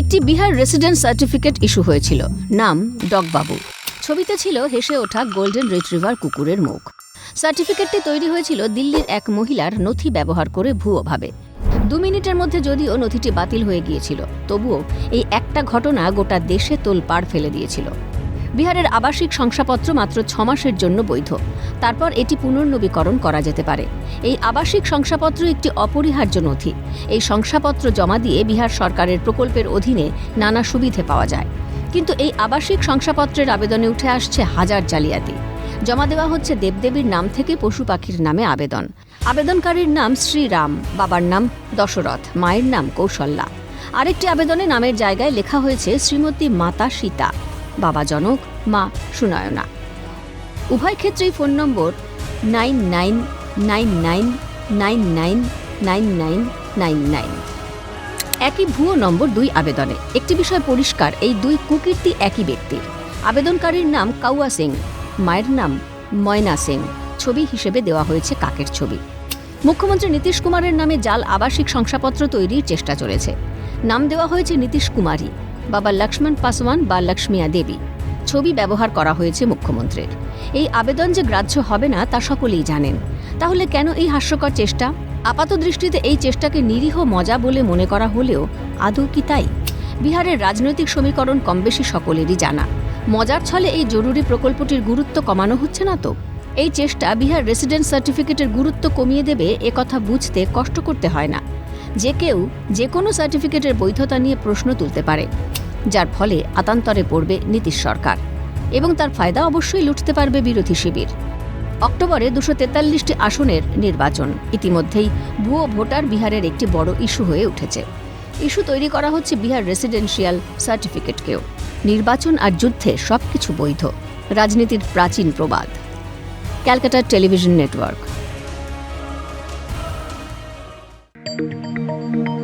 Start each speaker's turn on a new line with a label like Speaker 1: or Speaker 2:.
Speaker 1: একটি Bihar resident certificate issue হয়েছিল। নাম ডগবাবু। ছবিতে ছিল হেসে ওঠা গোল্ডেন রিট্রিভার কুকুরের মুখ। সার্টিফিকেটটি তৈরি হয়েছিল দিল্লির এক মহিলার নথি ব্যবহার করে ভুয়োভাবে দু মিনিটের মধ্যে যদিও নথিটি বাতিল হয়ে গিয়েছিল, তবুও এই একটা ঘটনা গোটা দেশে তোলপাড় ফেলে দিয়েছিল। বিহারের আবাসিক শংসাপত্র মাত্র ছ মাসের জন্য বৈধ। তারপর এটি পুনর্নবীকরণ করা যেতে পারে। এই আবাসিক শংসাপত্র একটি অপরিহার্য নথি। এই শংসাপত্র জমা দিয়ে বিহার সরকারের প্রকল্পের অধীনে নানা সুবিধে পাওয়া যায়। কিন্তু এই আবাসিক শংসাপত্রের আবেদনে উঠে আসছে হাজার জালিয়াতি। জমা দেওয়া হচ্ছে দেবদেবীর নাম থেকে পশু পাখির নামে আবেদন। আবেদনকারীর নাম শ্রীরাম, বাবার নাম দশরথ, মায়ের নাম কৌশল্যা। আরেকটি আবেদনে নামের জায়গায় লেখা হয়েছে শ্রীমতী মাতা সীতা। বাবা জনক মা সুনয়না। উভয় ক্ষেত্রেই phone number nine nine nine nine nine nine nine nine nine nine. একই ভুয়ো নম্বর দুই আবেদনে। একটি বিষয় পরিষ্কার, এই দুই কুকীর্তি একই ব্যক্তির। আবেদনকারীর নাম কাউয়া সিং, মায়ের নাম ময়না সিং। ছবি হিসেবে দেওয়া হয়েছে কাকের ছবি। মুখ্যমন্ত্রী নীতিশ কুমারের নামে জাল আবাসিক শংসাপত্র তৈরির চেষ্টা চলেছে। নাম দেওয়া হয়েছে নীতিশ কুমারী। বাবা লক্ষ্মণ পাসওয়ান বা লক্ষ্মিয়া দেবী। ছবি ব্যবহার করা হয়েছে মুখ্যমন্ত্রীর। এই আবেদন যে গ্রাহ্য হবে না তা সকলেই জানেন। তাহলে কেন এই হাস্যকর চেষ্টা? আপাত দৃষ্টিতে এই চেষ্টাকে নিরীহ মজা বলে মনে করা হলেও আদৌ কি তাই? বিহারের রাজনৈতিক সমীকরণ কমবেশি সকলেরই জানা। মজার ছলে এই জরুরি প্রকল্পটির গুরুত্ব কমানো হচ্ছে না তো? এই চেষ্টা বিহার রেসিডেন্ট সার্টিফিকেটের গুরুত্ব কমিয়ে দেবে একথা বুঝতে কষ্ট করতে হয় না। যে কেউ যে কোনো সার্টিফিকেটের বৈধতা নিয়ে প্রশ্ন তুলতে পারে, যার ফলে আতান্তরে পড়বে নীতিশ সরকার এবং তার ফায়দা অবশ্যই লুটতে পারবে বিরোধী শিবির। অক্টোবরে দুশো তেতাল্লিশটি আসনের নির্বাচন। ইতিমধ্যেই ভুয়ো ভোটার বিহারের একটি বড় ইস্যু হয়ে উঠেছে। ইস্যু তৈরি করা হচ্ছে বিহার রেসিডেন্সিয়াল সার্টিফিকেটকেও। নির্বাচন আর যুদ্ধে সবকিছু বৈধ। রাজনীতির প্রাচীন প্রবাদ। Calcutta television network. Thank you.